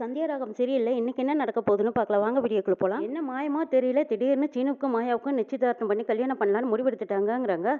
சந்தியாராகம் சரியில்லை. இன்னைக்கு என்ன நடக்க போகுதுன்னு பார்க்கலாம். வாங்க வீடியோக்குள்ள போகலாம் என்ன மாயமோ தெரியல. திடீர்னு சீனுக்கும் மாயாவுக்கும் நிச்சயதார்த்தம் பண்ணி கல்யாணம் பண்ணலான்னு முடிவெடுத்துட்டாங்கங்கிறாங்க.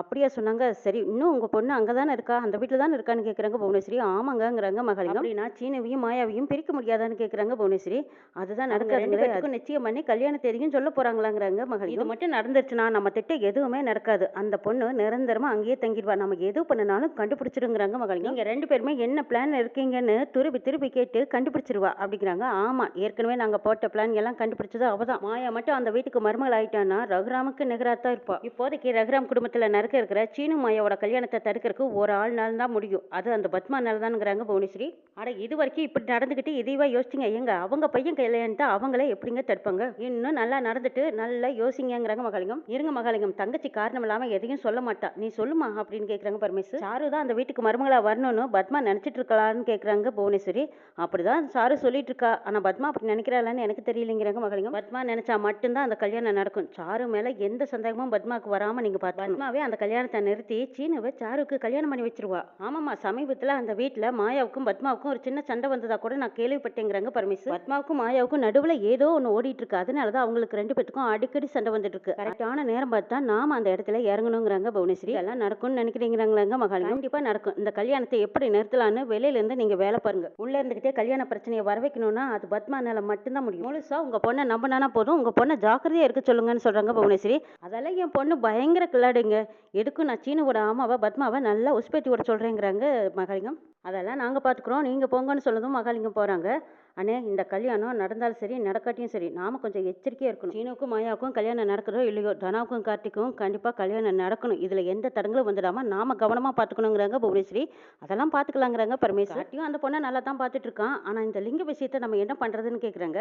அப்படியா சொன்னாங்க. சரி இன்னும் உங்கள் பொண்ணு அங்கே தானே இருக்கா? அந்த வீட்டில் தானே இருக்கான்னு கேட்குறாங்க புவனேஸ்வரி. ஆமாங்கங்கிறாங்க மகளிகம் அப்படின்னா சீனவையும் மாயாவையும் பிரிக்க முடியாதான்னு கேட்குறாங்க புவனேஸ்வரி. அதுதான் நடக்காது. அதுக்கும் நிச்சயம் பண்ணி கல்யாண தேதியும் சொல்ல போகிறாங்களாங்கிறாங்க மகள் இது மட்டும் நடந்துருச்சுன்னா நம்ம திட்டம் எதுவுமே நடக்காது. அந்த பொண்ணு நிரந்தரமாக அங்கேயே தங்கிடுவா. நம்ம எது பண்ணினாலும் கண்டுபிடிச்சிடுங்கிறாங்க மகள் நீங்கள் ரெண்டு பேருமே என்ன பிளான் இருக்கீங்கன்னு திருப்பி திருப்பி கேட்டு கண்டுபிடிச்சிருவா அப்படிங்கிறாங்க. ஆமாம் ஏற்கனவே நாங்கள் போட்ட பிளான் எல்லாம் கண்டுபிடிச்சது அவள் தான் மாயா மட்டும் அந்த வீட்டுக்கு மருமகள் ஆயிட்டான்னா ரகுராமுக்கு நிகராக தான் இருப்பா. இப்போதைக்கு ரகுராம் குடும்பத்தில் நடக்க இருக்கிற சீனு மாயாவோட கல்யாணத்தை தடுக்கிறதுக்கு ஒரு ஆள் நாள் தான் முடியும். அது அந்த பத்மா தானுங்கிறாங்க புவனேஸ்வரி. அட இது வரைக்கும் இப்படி நடந்துக்கிட்டு இதுவா யோசிச்சிங்க? எங்க அவங்க பையன் கல்யாணத்தை அவங்களே எப்படிங்க தடுப்பாங்க? இன்னும் நல்லா நடந்துட்டு நல்லா யோசிங்கிறாங்க மகாலிங்கம். இருங்க மகாலிங்கம் தங்கச்சி காரணம் இல்லாமல் எதையும் சொல்ல மாட்டா. நீ சொல்லுமா அப்படின்னு கேட்குறாங்க பரமேஸ்வர் சாரு தான் அந்த வீட்டுக்கு மருமகளா வரணும்னு பத்மா நினச்சிட்டு இருக்கலான்னு கேட்குறாங்க புவனேஸ்வரி. அப்படிதான் சாரு சொல்லிட்டு இருக்கா ஆனால் பத்மா அப்படி நினைக்கிறாளான்னு எனக்கு தெரியலைங்கிறாங்க மகளிங்க பத்மா நினைச்சா மட்டும்தான் அந்த கல்யாணம் நடக்கும். சாரு மேலே எந்த சந்தேகமும் பத்மாவுக்கு வராமல் நீங்கள் பார்த்து பத்மாவே அந்த கல்யாணத்தை நிறுத்தி சீனுவை சாருக்கு கல்யாணம் பண்ணி வச்சிருவா. ஆமாம்மா சமீபத்தில் அந்த வீட்டில் மாயாவுக்கும் பத்மாவுக்கும் ஒரு சின்ன சண்டை வந்ததா கூட நான் கேள்விப்பட்டேங்கிறாங்க பரமேஸ்வர். பத்மாவுக்கும் மாயாவுக்கும் நடுவில் ஏதோ ஒன்று ஓடிட்டு இருக்கு அதனால தான் அவங்களுக்கு ரெண்டு பேத்துக்கும் அடிக்கடி சண்டை வந்துட்டு இருக்கு கரெக்டான நேரம் பார்த்தா நாம அந்த இடத்துல இறங்கணுங்கிறாங்க புவனேஸ்வரி. எல்லாம் நடக்கும்னு நினைக்கிறீங்கிறாங்களாங்க மகாலிங்கம்? கண்டிப்பாக நடக்கும். இந்த கல்யாணத்தை எப்படி நிறுத்தலான்னு வெளியில இருந்து நீங்க வேலை பாருங்க. உள்ள இருந்துகிட்டே கல்யாண பிரச்சனையை வர வைக்கணும்னா அது பத்மானால மட்டும்தான் முடியும். முழுசா உங்க பொண்ணை நம்பினா போதும். உங்க பொண்ணை ஜாக்கிரதையா இருக்க சொல்லுங்கன்னு சொல்றாங்க புவனேஸ்வரி. அதெல்லாம் என் பொண்ணு பயங்கர கிளாடுங்க எதுக்கும் நான் சீனுவோட ஆமாவை பத்மாவை நல்லா உஸ்பேத்தி விட சொல்றேங்கிறாங்க மகாலிங்கம். அதெல்லாம் நாங்க பாத்துக்கிறோம். நீங்க போங்கன்னு சொல்லதும் மகாலிங்கம் போறாங்க. அண்ணே இந்த கல்யாணம் நடந்தாலும் சரி நடக்காட்டியும் சரி நாம கொஞ்சம் எச்சரிக்கையா இருக்கணும். சீனுக்கும் மாயாவுக்கும் கல்யாணம் நடக்கிறதோ இல்லையோ தனாவுக்கும் கார்த்திக்கும் கண்டிப்பா கல்யாணம் நடக்கணும். இதுல எந்த தடங்களும் வந்துடாம நாம கவனமா பாத்துக்கணுங்கிறாங்க புவனேஸ்வரி. அதெல்லாம் பாத்துக்கலாங்கிறாங்க பரமேஸ்வரி. கார்த்தியும் அந்த பொண்ணை நல்லா தான் பார்த்துட்டு இருக்கான் ஆனா இந்த லிங்க விஷயத்தை நம்ம என்ன பண்றதுன்னு கேக்குறாங்க?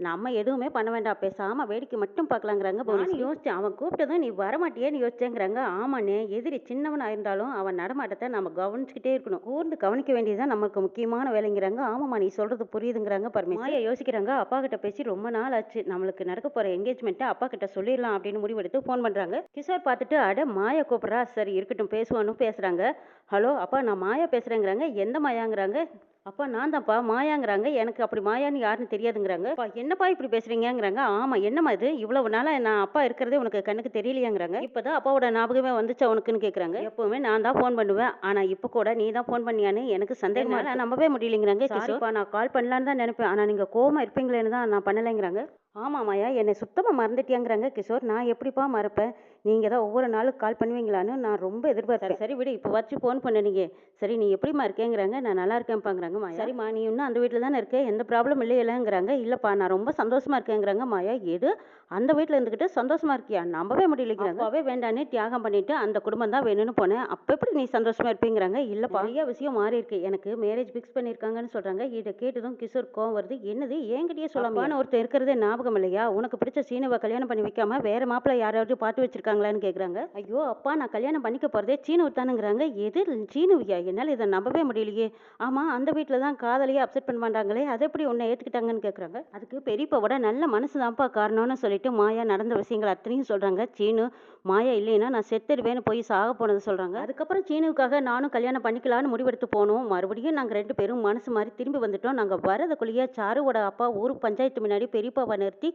நம்ம எதுவுமே பண்ண வேண்டாம். பேசாம வேடிக்கை மட்டும் பார்க்கலாங்கிறாங்க புவனேஸ்வரி. யோசிச்சேன். அவன் கூப்பிட்டதும் நீ வரமாட்டியேன்னு யோசிச்சேங்கிறாங்க. ஆமாண்ணே எதிரி சின்னவனா இருந்தாலும் அவன் நடமாட்டத்தை நம்ம கவனிச்சுக்கிட்டே இருக்கணும். கூர்ந்து கவனிக்க வேண்டியதுதான் நமக்கு முக்கியமான வேலைங்கிறாங்க. ஆமாம்மா நீ சொல்றது புரியுதுங்கிறாங்க பரமேஸ்வரி மாயா யோசிக்கிறாங்க. அப்பா கிட்ட பேசி ரொம்ப நாள் ஆச்சு. நம்மளுக்கு நடக்க போற என்கேஜ்மெண்ட்டை அப்பா கிட்ட சொல்லிடலாம் அப்படின்னு முடிவெடுத்து ஃபோன் பண்றாங்க. கிஷோர் பார்த்துட்டு அட மாயா கூப்பிட்றா. சரி இருக்கட்டும். பேசுவான்னு பேசுறாங்க. ஹலோ அப்பா நான் மாயா பேசுறேங்கிறாங்க. எந்த மாயாங்கிறாங்க? அப்பா நான் தான்ப்பா மாயாங்கிறாங்க. எனக்கு அப்படி மாயான்னு யாருன்னு தெரியாதுங்கிறாங்க. அப்பா என்னப்பா இப்படி பேசுறீங்கங்கிறாங்க. ஆமா என்னம்மா இது? இவ்வளவு நாளா நான் அப்பா இருக்கிறதே உனக்கு கண்ணுக்கு தெரியலையாங்கிறாங்க. இப்பதான் அப்பாவோட ஞாபகமே வந்துச்சா உனக்குன்னு கேக்குறாங்க. எப்பவுமே நான் தான் ஃபோன் பண்ணுவேன். ஆனா இப்ப கூட நீ தான் ஃபோன் பண்ணியான்னு எனக்கு சந்தேகமா. நம்பவே முடியலைங்கிறாங்க நான் கால் பண்ணலான்னு தான் நினைப்பேன். ஆனா நீங்க கோவமா இருப்பீங்களேன்னு தான் நான் பண்ணலைங்கிறாங்க. ஆமா மாயா என்னை சுத்தமா மறந்துட்டியாங்கிறாங்க கிஷோர். நான் எப்படிப்பா மறப்பேன்? நீங்க தான் ஒவ்வொரு நாளும் கால் பண்ணுவீங்களான்னு நான் ரொம்ப எதிர்பார்த்தேன். சரி விடு இப்போ வச்சு ஃபோன் பண்ணுனீங்க சரி நீ எப்படிம்மா இருக்கேங்கிறாங்க? நான் நல்லா இருக்கேன்ப்பாங்கிறாங்க மாயா. சரிம்மா நீ இன்னும் அந்த வீட்டில் தானே இருக்க? எந்த ப்ராப்ளம் இல்லையிலங்கிறாங்க. இல்லைப்பா நான் ரொம்ப சந்தோஷமா இருக்கேங்கிறாங்க மாயா. எது அந்த வீட்டில் இருந்துக்கிட்டு சந்தோஷமா இருக்கியா? நம்பவே முடியலைங்கிறாங்க. அப்பாவே வேண்டான்னு தியாகம் பண்ணிட்டு அந்த குடும்பம் தான் வேணும்னு போனேன். அப்போ எப்படி நீ சந்தோஷமா இருப்பீங்கிறாங்க? இல்லைப்பா. நிறைய விஷயம் மாறி இருக்கு. எனக்கு மேரேஜ் ஃபிக்ஸ் பண்ணியிருக்காங்கன்னு சொல்றாங்க. இதை கேட்டதும் கிஷோர் கோவம் வருது. என்னது? என்கிட்டயே சொல்லாமல் ஒருத்தர் இருக்கிறதே ஞாபகம் இல்லையா? உனக்கு பிடிச்ச சீனவை கல்யாணம் பண்ணி வைக்காம வேற மாப்பிள்ளை யாராவது பார்த்து வச்சிருக்காங்களான்னு கேட்குறாங்க ஐயோ அப்பா நான் கல்யாணம் பண்ணிக்க போறதே சீனவர் தானுங்கிறாங்க. எது சீனவியா? என்னால் இதை நம்பவே முடியலையே. ஆமா அந்த வீட்டில் தான் காதலையே அப்செட் பண்ண மாட்டாங்களே. அதை எப்படி உன்னை ஏற்றுக்கிட்டாங்கன்னு கேட்குறாங்க அதுக்கு பெரியப்பாவோட நல்ல மனசு தான்ப்பா காரணம்னு சொல்லிட்டு மாயா நடந்த விஷயங்கள் அத்தனையும் சொல்றாங்க. சீனு மாயா இல்லைன்னா நான் செத்துடுவேன்னு போய் சாக போனது சொல்றாங்க. அதுக்கப்புறம் சீனுவுக்காக நானும் கல்யாணம் பண்ணிக்கலான்னு முடிவெடுத்து போனோம். மறுபடியும் நாங்கள் ரெண்டு பேரும் மனசு மாதிரி திரும்பி வந்துட்டோம். நாங்கள் வரதுக்குள்ளேயே சாருவோட அப்பா ஊர் பஞ்சாயத்து முன்னாடி பெரியப்பாவை நிறுத்தி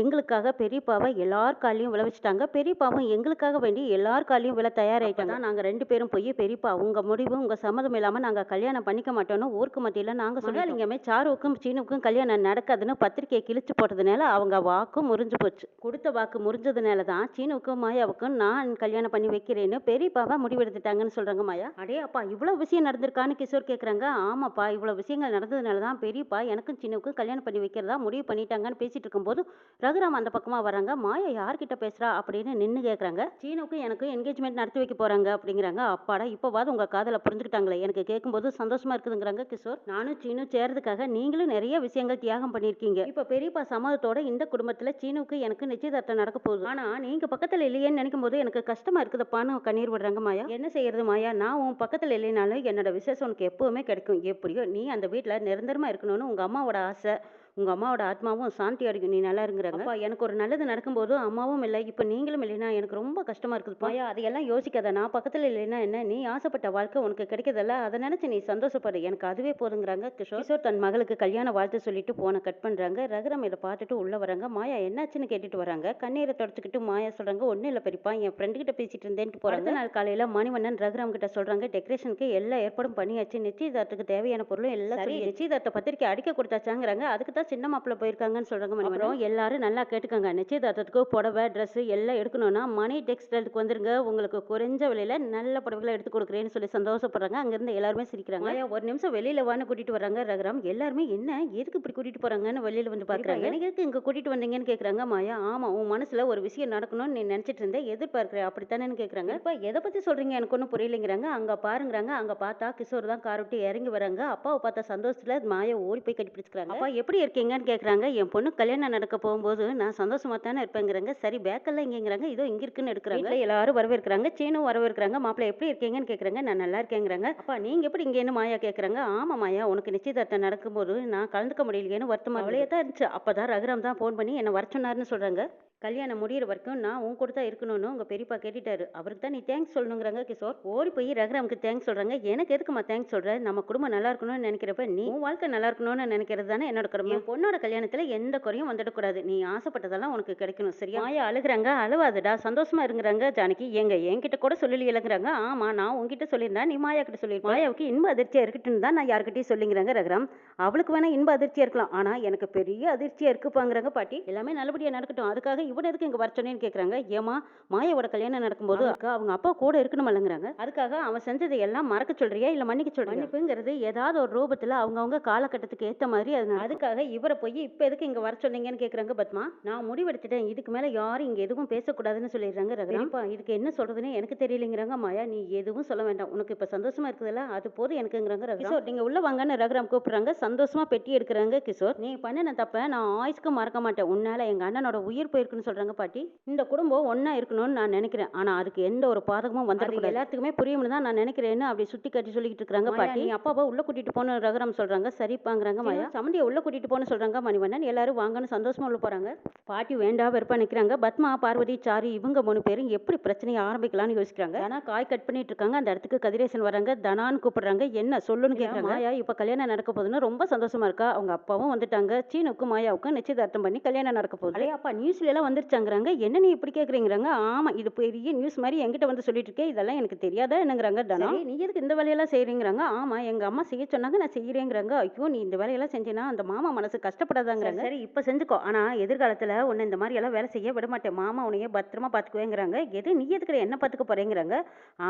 எங்களுக்காக பெரியப்பாவை எல்லார் காலையும் விழ வச்சுட்டாங்க. பெரியப்பாவும் எங்களுக்காக வேண்டி எல்லார் காலையும் விழ தயாராயிட்டாங்க. நாங்கள் ரெண்டு பேரும் போய் பெரியப்பா உங்க முடிவு உங்க சம்மதம் இல்லாமல் நாங்கள் கல்யாணம் பண்ணிக்க மாட்டோம்னு ஊருக்கு மத்தியில் நாங்கள் சொல்லாலிங்கமே சாருவுக்கும் சீனுவுக்கும் கல்யாணம் நடக்காதுன்னு பத்திரிக்கையை கிழிச்சு போட்டதுனால அவங்க வாக்கு முறிஞ்சு போச்சு. கொடுத்த வாக்கு முறிஞ்சதுனால தான் சீனுவுக்கும் மாயாவுக்கும் நான் கல்யாணம் பண்ணி வைக்கிறேன்னு பெரியப்பாவை முடிவெடுத்துட்டாங்கன்னு சொல்றாங்க மாயா. அடே அப்பா இவ்வளோ விஷயம் நடந்திருக்கான்னு கிஷோர் கேட்குறாங்க ஆமாப்பா இவ்வளோ விஷயங்கள் நடந்ததுனால தான் பெரியப்பா எனக்கும் சின்னவுக்கும் கல்யாணம் பண்ணி வைக்கிறதா முடிவு பண்ணிட்டாங்கன்னு பேசிட்டு இருக்கும்போது ரகுராம் அந்த பக்கமாக வராங்க மாயா யார்கிட்ட பேசுகிறா அப்படின்னு நின்று கேட்குறாங்க சீனுக்கும் எனக்கு என்கேஜ்மெண்ட் நடத்தி வைக்க போகிறாங்க அப்படிங்கிறாங்க. அப்பாடா இப்போவாது உங்கள் காதலை புரிஞ்சுக்கிட்டாங்களே. எனக்கு கேட்கும்போது சந்தோஷமாக இருக்குதுங்கிறாங்க கிஷோர். நானும் சீனும் சேர்றதுக்காக நீங்களும் நிறைய விஷயங்கள் தியாகம் பண்ணியிருக்கீங்க. இப்போ பெரியப்பா சம்மதத்தோட இந்த குடும்பத்தில் சீனுக்கு எனக்கு நிச்சயதார்த்தம் நடக்க போகுது. ஆனால் நீங்கள் பக்கத்தில் இல்லையேன்னு நினைக்கும் போது எனக்கு கஷ்டமாக இருக்குதப்பான்னு கண்ணீர் விடுறாங்க மாயா. என்ன செய்யறது மாயா? நான் உன் பக்கத்தில் இல்லைனாலும் என்னோட விசேஷம் உனக்கு எப்பவுமே கிடைக்கும். எப்படியோ நீ அந்த வீட்டில் நிரந்தரமாக இருக்கணும்னு உங்கள் அம்மாவோட ஆசை. உங்க அம்மாவோட ஆத்மாவும் சாந்தி அடையும். நீ நல்லா இருங்கிறாங்க. அப்பா எனக்கு ஒரு நல்லது நடக்கும்போது அம்மாவும் இல்லை. இப்போ நீங்களும் இல்லைன்னா எனக்கு ரொம்ப கஷ்டமா இருக்குது. மாயா அதையெல்லாம் யோசிக்காத. நான் பக்கத்துல இல்லைன்னா என்ன? நீ ஆசைப்பட்ட வாழ்க்கை உனக்கு கிடைக்கிறதல்ல. அதை நினைச்சு நீ சந்தோஷப்படு. எனக்கு அதுவே போதுங்கிறாங்க. கிஷோர். கிஷோர் தன் மகளுக்கு கல்யாண வாழ்த்து சொல்லிட்டு போனை கட் பண்றாங்க. ரகுரம் இதை பார்த்துட்டு உள்ள வராங்க. மாயா என்னாச்சுன்னு கேட்டுட்டு வராங்க. கண்ணீரை தொடச்சிக்கிட்டு மாயா சொல்றாங்க. ஒன்றும் இல்லை பெரியப்பா. என் ஃப்ரெண்டு கிட்ட பேசிட்டு இருந்தேன்ட்டு போறாங்க. அடுத்த நாள் காலையில மணிவண்ணன் ரகுராம் கிட்ட சொல்றாங்க. டெக்கரேஷனுக்கு எல்லா ஏற்பாடும் பண்ணியாச்சு. நிச்சயதார்த்தத்துக்கு தேவையான பொருளும் எல்லாம் சரி. நிச்சயதார்த்த பத்திரிக்கை அடிக்க கொடுத்தாச்சாங்கிறாங்க. அதுக்கு தான் சின்ன மாப்பிள்ள போயிருக்காங்கன்னு சொல்றாங்க மணிவண்ணன் எல்லாரும் நல்லா கேட்டுக்கோங்க. நிச்சயதார்த்தத்துக்கு புடவை ட்ரெஸ் எல்லாம் எடுக்கணும்னா மணி டெக்ஸ்டைலுக்கு வந்துருங்க. உங்களுக்கு குறைஞ்ச விலையில நல்ல புடவைகளை எடுத்து கொடுக்குறேன்னு சொல்லி சந்தோஷப்படுறாங்க. அங்கிருந்து எல்லாருமே சிரிக்கிறாங்க. ஒரு நிமிஷம் வெளியில வான்னு கூட்டிட்டு வராங்க ரகுராம். எல்லாருமே என்ன? எதுக்கு இப்படி கூட்டிட்டு போறாங்கன்னு வெளியில வந்து பாக்குறாங்க? எனக்கு எதுக்கு இங்க கூட்டிட்டு வந்தீங்கன்னு கேக்குறாங்க மாயா. ஆமா உன் மனசுல ஒரு விஷயம் நடக்கணும்னு நீ நினைச்சிட்டு இருந்த எதிர்பார்க்கிற அப்படித்தானேன்னு கேக்குறாங்க. இப்ப எதை பத்தி சொல்றீங்க? எனக்கு ஒன்றும் புரியலைங்கிறாங்க. அங்க பாருங்கிறாங்க. அங்க பார்த்தா கிஷோர் தான் கார் விட்டு இறங்கி வராங்க. அப்பாவை பார்த்த சந்தோஷத்துல மாயா ஓடி போய் கட்டி பிடிச்சிக்கிறாங்க. அப்பா எப்படி இருக்கீங்கன்னு கேக்குறாங்க. என் பொண்ணு கல்யாணம் நடக்க போகும்போது நான் சந்தோஷமா தானே இருப்பேங்கிறாங்க. சரி பேக்கெல்லாம் இங்கங்கிறாங்க. இதோ இங்க இருக்குன்னு எடுக்கிறாங்க. எல்லாரும் வரவேற்கிறாங்க. சீனும் வரவேற்கிறாங்க. மாப்பிள்ளை எப்படி இருக்கீங்கன்னு கேக்குறாங்க. நான் நல்லா இருக்கேங்கிறாங்க. அப்பா நீங்க எப்படி இங்கேன்னு மாயா கேக்குறாங்க? ஆமா மாயா உனக்கு நிச்சயதார்த்தம் நடக்கும்போது நான் கலந்துக்க முடியலையேன்னு வருத்தமா அவளையே தான் இருந்துச்சு. அப்பதான் ரகுராம் தான் ஃபோன் பண்ணி என்னை வர சொன்னாருன்னு சொல்றாங்க. கல்யாணம் முடியிற வரைக்கும் நான் உன் கூட தான் இருக்கணும்னு உங்கள் பெரியப்பா கேட்டுட்டாரு. அவருக்கு தான் நீ தேங்க்ஸ் சொல்லணுங்கிறாங்க கிஷோர். ஓடி போய் ரகுராமுக்கு தேங்க்ஸ் சொல்கிறாங்க எனக்கு எதுக்குமா தேங்க்ஸ் சொல்கிற நம்ம குடும்பம் நல்லா இருக்கணும்னு நினைக்கிறப்ப நீ உன் வாழ்க்கை நல்லா இருக்கணும்னு நினைக்கிறது தானே என்னோட கடமை. என் பொண்ணோட கல்யாணத்தில் எந்த குறையும் வந்துடக்கூடாது. நீ ஆசைப்பட்டதெல்லாம் உனக்கு கிடைக்கணும் சரியா? மாயா அழுகுறாங்க அழுவாதுடா சந்தோஷமா இருங்கிறாங்க ஜானகி. எங்க என்கிட்ட கூட சொல்லலைங்கிறாங்க ஆமா நான் உங்ககிட்ட சொல்லியிருந்தா நீ மாயா கிட்ட சொல்லி மாயாவுக்கு இன்ப அதிர்ச்சியா இருக்கட்டும் தான் நான் யார்கிட்டயும் சொல்லிங்கிறாங்க ரகுராம் அவளுக்கு வேணா இன்ப அதிர்ச்சியா இருக்கலாம். ஆனா எனக்கு பெரிய அதிர்ச்சியா இருக்குப்பாங்கிறாங்க பாட்டி. எல்லாமே நல்லபடியா நடக்கட்டும். அதுக்காக இவன் எதுக்கு இங்க வர சொன்னேன்னு கேக்குறாங்க? ஏமா மாயாவோட கல்யாணம் நடக்கும்போது அவங்க அப்பா கூட இருக்கணுமல்லங்கிறாங்க அதுக்காக அவன் செஞ்சதை எல்லாம் மறக்க சொல்றியா இல்ல மன்னிக்க சொல்றியா? மன்னிப்புங்கிறது ஏதாவது ஒரு ரூபத்துல அவங்கவங்க காலகட்டத்துக்கு ஏத்த மாதிரி அது. அதுக்காக இவரை போய் இப்ப எதுக்கு இங்க வர சொன்னீங்கன்னு கேக்குறாங்க பத்மா. நான் முடிவெடுத்துட்டேன். இதுக்கு மேல யாரும் இங்க எதுவும் பேசக்கூடாதுன்னு சொல்லிடுறாங்க ரகுராம். இதுக்கு என்ன சொல்றதுன்னு எனக்கு தெரியலைங்கிறாங்க மாயா. நீ எதுவும் சொல்ல வேண்டாம். உனக்கு இப்ப சந்தோஷமா இருக்குதுல்ல? அது போதும் எனக்குங்கிறாங்க ரகுராம். கிஷோர் நீங்க உள்ள வாங்கன்னு ரகுராம் கூப்பிடுறாங்க. சந்தோஷமா பெட்டி எடுக்கிறாங்க கிஷோர். நீ பண்ணின தப்ப நான் ஆயுஸ்க்கு மறக்க மாட்டேன். உன்னால எங்க அண்ணனோட உயிர் போயிருக்குன்னு சொல்றாங்க பாட்டி. இந்த குடும்பம் ஒண்ணா இருக்கணும்னு நான் நினைக்கிறேன். ஆனா அதுக்கு எந்த ஒரு பாதகமும் வந்துடக்கூடாது எல்லாத்துக்குமே புரியும்னு தான் நான் நினைக்கிறேன்னு அப்படி சுட்டி காட்டி சொல்லிட்டு இருக்காங்க பாட்டி. அப்பாவை உள்ள கூட்டிட்டு போன ரகுராம் சொல்றாங்க. சரிப்பாங்கிறாங்க மாயா. சமந்தியை உள்ள கூட்டிட்டு போன சொல்றாங்க மணிவண்ணன். எல்லாரும் வாங்கன்னு சந்தோஷமா உள்ள போறாங்க. பாட்டி வேண்டா வெறுப்பா நிக்கிறாங்க. பத்மா பார்வதி சாரி இவங்க மூணு பேரும் எப்படி பிரச்சனையை ஆரம்பிக்கலாம்னு யோசிக்கிறாங்க. ஆனா காய் கட் பண்ணிட்டு இருக்காங்க. அந்த இடத்துக்கு கதிரேசன் வராங்க. தனான்னு கூப்பிடுறாங்க. என்ன சொல்லுன்னு கேக்குறாங்க. மாயா இப்ப கல்யாணம் நடக்க போகுதுன்னு ரொம்ப சந்தோஷமா இருக்கா? அவங்க அப்பாவும் வந்துட்டாங்க. சீனுக்கும் மாயாவுக்கும் நிச்சயதார்த்தம் பண்ணி கல்யாணம் நடக்க போகுது. அப்பா நியூஸ்ல எல்லாம் வந்துருச்சாங்கிறாங்க. என்ன நீ இப்படி கேக்குறீங்கிறாங்க? ஆமா இது பெரிய நியூஸ் மாதிரி என்கிட்ட வந்து சொல்லிட்டு இருக்கே இதெல்லாம் எனக்கு தெரியாதா என்னங்கிறாங்க தனா நீ எதுக்கு இந்த வேலையெல்லாம் செய்றீங்கிறாங்க? ஆமா எங்க அம்மா செய்ய சொன்னாங்க நான் செய்யறேங்கிறாங்க ஐயோ நீ இந்த வேலையெல்லாம் செஞ்சேன்னா அந்த மாமா மனசு கஷ்டப்படாதாங்கிறாங்க. சரி இப்ப செஞ்சுக்கோ. ஆனா எதிர்காலத்துல உன்னை இந்த மாதிரி எல்லாம் வேலை செய்ய விட மாட்டேன். மாமா உன்னைய பத்திரமா பாத்துக்குவேங்கிறாங்க. எது நீ எதுக்குற என்ன பாத்துக்க போறேங்கிறாங்க?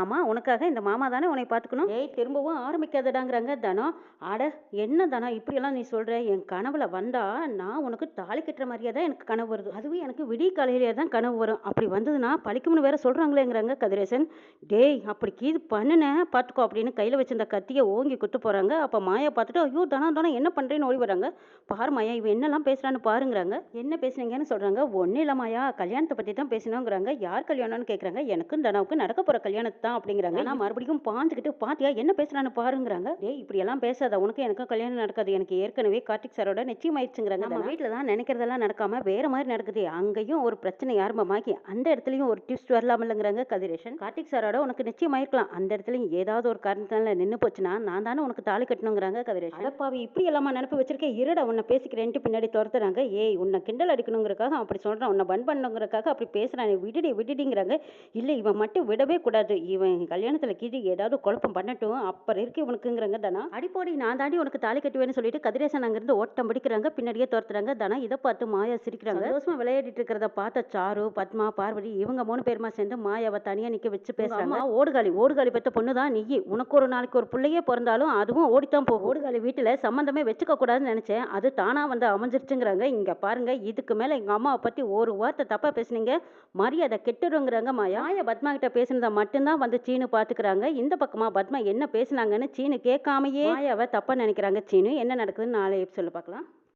ஆமா உனக்காக இந்த மாமா தானே உன்னை பாத்துக்கணும். ஏய் திரும்பவும் ஆரம்பிக்காதடாங்கிறாங்க தனா அட என்ன தானா இப்படியெல்லாம் நீ சொல்ற? என் கனவுல வந்தா நான் உனக்கு தாலி கட்டுற மாதிரியே தான் எனக்கு கனவு வருது. அதுவே எனக்கு விடிய காலையிலேயே தான் கனவு வரும். அப்படி வந்ததுன்னா பழிக்கும்னு வேற சொல்றாங்களேங்கிறாங்க கதிரேசன். டேய் அப்படி கீது பண்ணுனேன் பார்த்துக்கோ அப்படின்னு கையில் வச்சிருந்த கத்தியை ஓங்கி குத்து போறாங்க. அப்போ மாயா பார்த்துட்டு ஐயோ தனா தானே என்ன பண்றேன்னு ஓடி வராங்க. பாரு மாயா இவன் என்னெல்லாம் பேசுறான்னு பாருங்கிறாங்க. என்ன பேசுனீங்கன்னு சொல்றாங்க. ஒன்றும் இல்லை மாயா கல்யாணத்தை பற்றி தான் பேசினோங்கிறாங்க யார் கல்யாணம்னு கேட்குறாங்க எனக்கும் தனாவுக்கும் நடக்க போகிற கல்யாணத்தை தான் அப்படிங்கிறாங்க. நான் மறுபடியும் பாஞ்சுக்கிட்டு பாத்தியா என்ன பேசுறான்னு பாருங்கிறாங்க. டேய் இப்படியெல்லாம் பேசாத. உனக்கு எனக்கும் கல்யாணம் நடக்காது. எனக்கு ஏற்கனவே கார்த்திக் சாரோட நிச்சயமாயிடுச்சுங்கிறாங்க நம்ம வீட்டில் தான் நினைக்கிறதெல்லாம் நடக்காம வேற மாதிரி நடக்குது. அங்கேயும் ஒரு பிரச்சனை ஆரம்பமாக்கி அந்த இடத்துலயும் ஒரு ட்விஸ்ட் வரலாமில்லைங்கிறாங்க கதிரேஷன் கார்த்திக் சாரோட உனக்கு நிச்சயமாயிருக்கலாம் அந்த இடத்துலயும் ஏதாவது ஒரு காரணத்தினால நின்று போச்சுன்னா நான் தானே உனக்கு தாலி கட்டணுங்கிறாங்க கதிரேஷன் அடப்பாவி இப்படி எல்லாமா நினப்பு வச்சிருக்கேன் இருடா உன்னை பேசிக்கிறேன்ட்டு பின்னாடி துரத்துறாங்க. ஏய் உன்னை கிண்டல் அடிக்கணுங்கிறக்காக அப்படி சொல்றான். உன்னை பன் பண்ணுங்கிறக்காக அப்படி பேசுறான். விடுடி விடுடிங்கிறாங்க. இல்லை இவன் மட்டும் விடவே கூடாது. இவன் கல்யாணத்துல கீழே ஏதாவது குழப்பம் பண்ணட்டும். அப்புறம் இருக்கு இவனுக்குங்கிறாங்க தனா. அடிப்போடி நான் தாண்டி உனக்கு தாலி கட்டுவேன்னு சொல்லிட்டு கதிரேசன் அங்கிருந்து ஓட்டம் பிடிக்கிறாங்க. பின்னாடியே துரத்துறாங்க. தனா இதை பார்த்து மாயா சிரிக்கிறாங்க. சந்தோஷமா விளையாடிட்டு இருக்கிறத பார்த்த சாரு பத்மா பார்வதி இவங்க மூணு பேருமா சேர்ந்து மாயாவை தனியா நிக்க வச்சு பேசுறாங்க. ஓடுகாலி ஓடுகாலி பெத்த பொண்ணு தான் நீ. உனக்கு ஒரு நாளைக்கு ஒரு பிள்ளையே பிறந்தாலும் அதுவும் ஓடித்தான் போகும். ஓடுகாலி வீட்டுல சம்பந்தமே வச்சுக்க கூடாதுன்னு நினைச்சேன். அது தானா வந்து அமைஞ்சிருச்சுங்கிறாங்க. இங்க பாருங்க இதுக்கு மேல எங்க அம்மாவை பத்தி ஒரு வார்த்தை தப்பா பேசுனீங்க. மரியாதை கெட்டுருங்கிறாங்க மாயா. மாயா பத்மா கிட்ட பேசுனதை மட்டும்தான் வந்து சீனு பாத்துக்கிறாங்க. இந்த பக்கமா பத்மா என்ன பேசுனாங்கன்னு சீனு கேட்காமயே மாயாவை தப்பா நினைக்கிறாங்க. சீனு என்ன நடக்குதுன்னு நாளை சொல்லி பார்க்கலாம்.